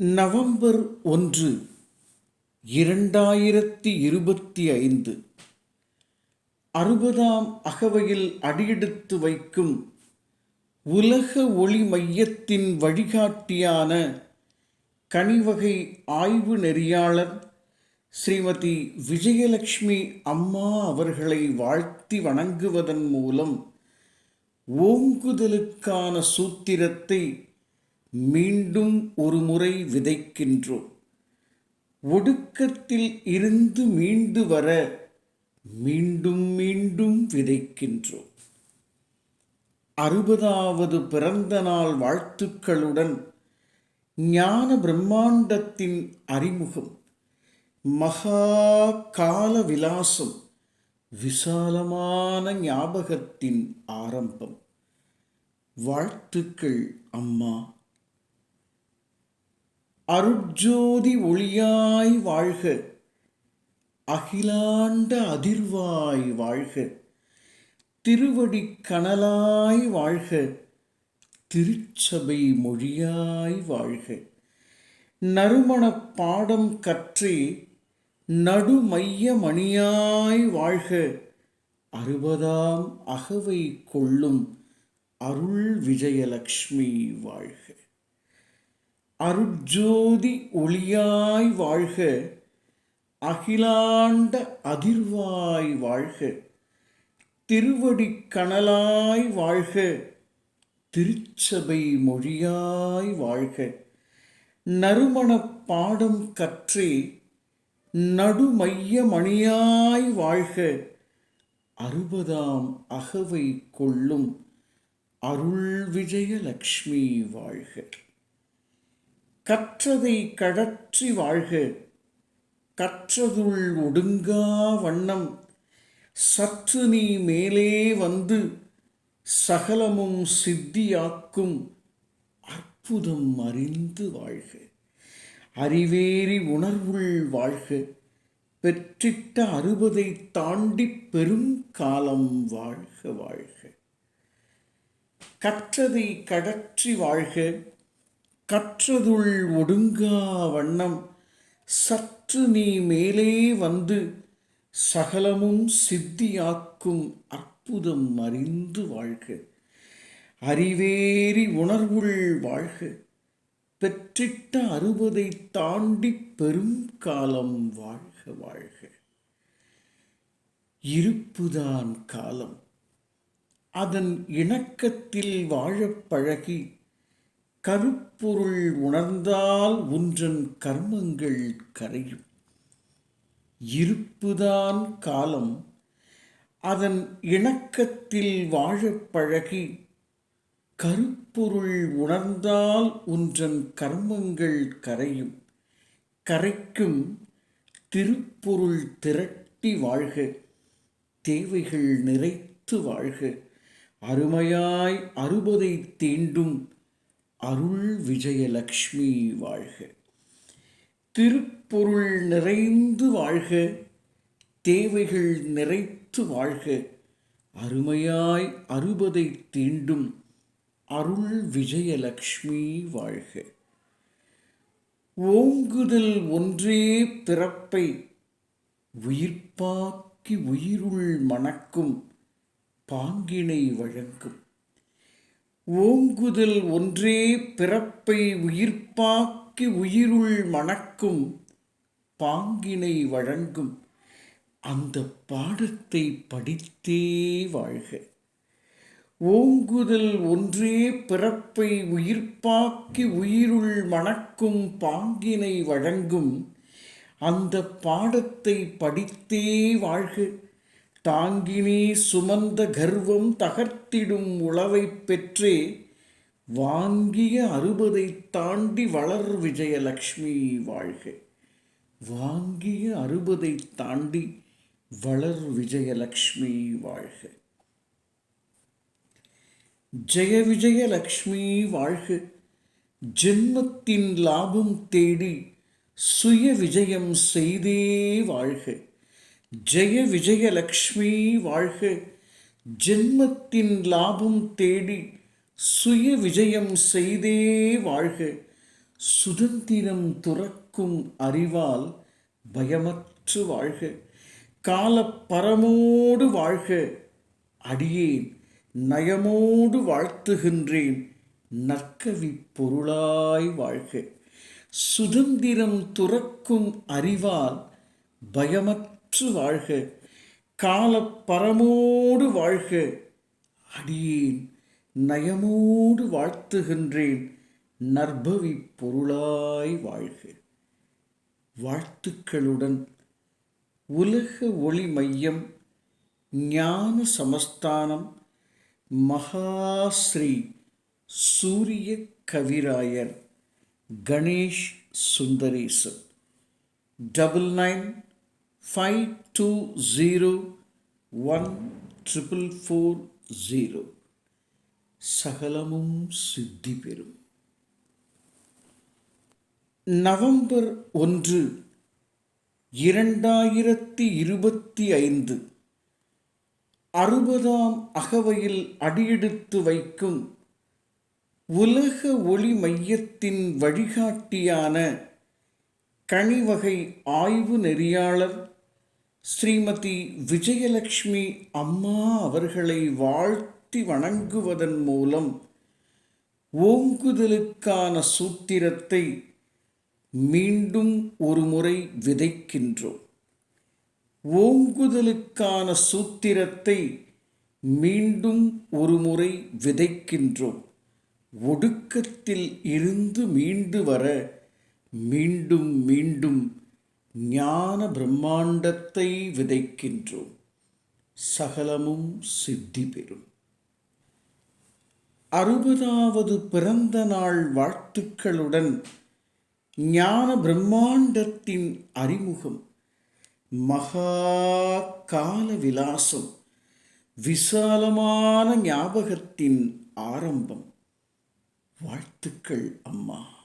November ஒன்று இரண்டாயிரத்தி இருபத்தி ஐந்து. அறுபதாம் அகவையில் அடியெடுத்து வைக்கும் உலக ஒளி மையத்தின் வழிகாட்டியான கனிவகை ஆய்வு நெறியாளர் ஸ்ரீமதி விஜயலட்சுமி அம்மா அவர்களை வாழ்த்தி வணங்குவதன் மூலம் ஓங்குதலுக்கான சூத்திரத்தை மீண்டும் ஒரு முறை விதைக்கின்றோம். ஒடுக்கத்தில் இருந்து மீண்டு வர மீண்டும் மீண்டும் விதைக்கின்றோம். அறுபதாவது பிறந்த நாள் வாழ்த்துக்களுடன் ஞான பிரம்மாண்டத்தின் அறிமுகம். மகா கால விலாசம் விசாலமான ஞாபகத்தின் ஆரம்பம். வாழ்த்துக்கள் அம்மா. அருட்ஜோதி ஒளியாய் வாழ்க. அகிலாண்ட அதிர்வாய் வாழ்க. திருவடி கனலாய் வாழ்க. திருச்சபை மொழியாய் வாழ்க. நறுமணப் பாடம் கற்றே நடுமைய மணியாய் வாழ்க. அறுபதாம் அகவை கொள்ளும் அருள் விஜயலக்ஷ்மி வாழ்க. அருட்ஜோதி ஒளியாய் வாழ்க அகிலாண்ட அதிர்வாய் வாழ்க திருவடி கணலாய் வாழ்க திருச்சபை மொழியாய் வாழ்க. நறுமணப் பாடம் கற்றே நடுமைய மணியாய் வாழ்க அறுபதாம் அகவை கொள்ளும் அருள் விஜயலக்ஷ்மி வாழ்க. கற்றதை கடற்றி வாழ்க. கற்றதுள் ஒடுங்கா வண்ணம். சற்று நீ மேலே வந்து சகலமும் சித்தியாக்கும். அற்புதம் அறிந்து வாழ்க. அறிவேறி உணர்வுள் வாழ்க. பெற்றிட்ட அறுபதை தாண்டி பெரும் காலம் வாழ்க வாழ்க. கற்றதை கடற்றி வாழ்க. கற்றதுள் ஒடுங்கா வண்ணம். சற்று நீ மேலே வந்து சகலமும் சித்தியாக்கும் அற்புதம் அறிந்து வாழ்க. அறிவேறி உணர்வுள் வாழ்க. பெற்றிட்ட அறுபதை தாண்டி பெரும் காலம் வாழ்க வாழ்க. இருப்புதான் காலம். அதன் இணக்கத்தில் வாழப் பழகி கருப்பொருள் உணர்ந்தால் உன்றன் கர்மங்கள் கரையும். இருப்புதான் காலம். அதன் இணக்கத்தில் வாழப் பழகி கருப்பொருள் உணர்ந்தால் உன்றன் கர்மங்கள் கரையும். கரைக்கும் திருப்பொருள் திரட்டி வாழ்க. தேவைகள் நிறைத்து வாழ்க. அருமையாய் அறுபதை தீண்டும் அருள் விஜயலக்ஷ்மி வாழ்க. திருப்பொருள் நிறைந்து வாழ்க. தேவைகள் நிறைத்து வாழ்க. அருமையாய் அறுபதை தீண்டும் அருள் விஜயலக்ஷ்மி வாழ்க. ஓங்குதல் ஒன்றே பிறப்பை உயிர்ப்பாக்கி உயிருள் மணக்கும் பாங்கினை வழங்கும். ஓங்குதல் ஒன்றே பிறப்பை உயிர்ப்பாக்கி உயிருள் மணக்கும் பாங்கினை வழங்கும். அந்த பாடத்தை படித்தே வாழ்க. ஓங்குதல் ஒன்றே பிறப்பை உயிர்ப்பாக்கி உயிருள் மணக்கும் பாங்கினை வழங்கும். அந்த பாடத்தை படித்தே வாழ்க. தாங்கினி சுமந்த கர்வம் தகர்த்திடும் உளவை பெற்றே வாங்கிய அறுபதை தாண்டி வளர் விஜயலக்ஷ்மி வாழ்க. வாங்கிய அறுபதை தாண்டி வளர் விஜயலக்ஷ்மி வாழ்க. ஜெய விஜயலக்ஷ்மி வாழ்க. ஜென்மத்தின் லாபம் தேடி சுய விஜயம் செய்தே வாழ்க. ஜெய விஜயலக்ஷ்மி வாழ்க. ஜென்மத்தின் லாபம் தேடி சுய விஜயம் செய்தே வாழ்க. சுதந்திரம் துறக்கும் அறிவால் பயமற்று வாழ்க. காலப்பரமோடு வாழ்க. அடியேன் நயமோடு வாழ்த்துகின்றேன். நற்கவி பொருளாய் வாழ்க. சுதந்திரம் துறக்கும் அறிவால் பயமற்று வாழ்க. காலப்பரமோடு வாழ்க. அடியேன் நயமோடு வாழ்த்துகின்றேன். நற்பவி பொருளாய் வாழ்க. வாழ்த்துக்களுடன் உலக ஒளி மையம் ஞான சமஸ்தானம் மகாஸ்ரீ சூரிய கவிராயர் Ganesh Sundaresan. Double nine five two zero one triple four zero சகலமும் சித்தி பெறும் நவம்பர் ஒன்று இரண்டாயிரத்தி இருபத்தி ஐந்து. அறுபதாம் அகவையில் அடியெடுத்து வைக்கும் உலக ஒளி மையத்தின் வழிகாட்டியான கனிவகை ஆய்வு நெறியாளர் ஸ்ரீமதி விஜயலட்சுமி அம்மா அவர்களை வாழ்த்தி வணங்குவதன் மூலம் ஓங்குதலுக்கான சூத்திரத்தை மீண்டும் ஒரு முறை விதைக்கின்றோம். ஓங்குதலுக்கான சூத்திரத்தை மீண்டும் ஒரு முறை விதைக்கின்றோம். ஒடுக்கத்தில் இருந்து மீண்டு வர மீண்டும் மீண்டும் ஞான பிரம்மாண்டத்தை விதைக்கின்றோம். சகலமும் சித்தி பெறும். அறுபதாவது பிறந்த நாள் வாழ்த்துக்களுடன் ஞான பிரம்மாண்டத்தின் அறிமுகம். மகா கால விலாசம். விசாலமான ஞாபகத்தின் ஆரம்பம். வாழ்த்துக்கள் அம்மா.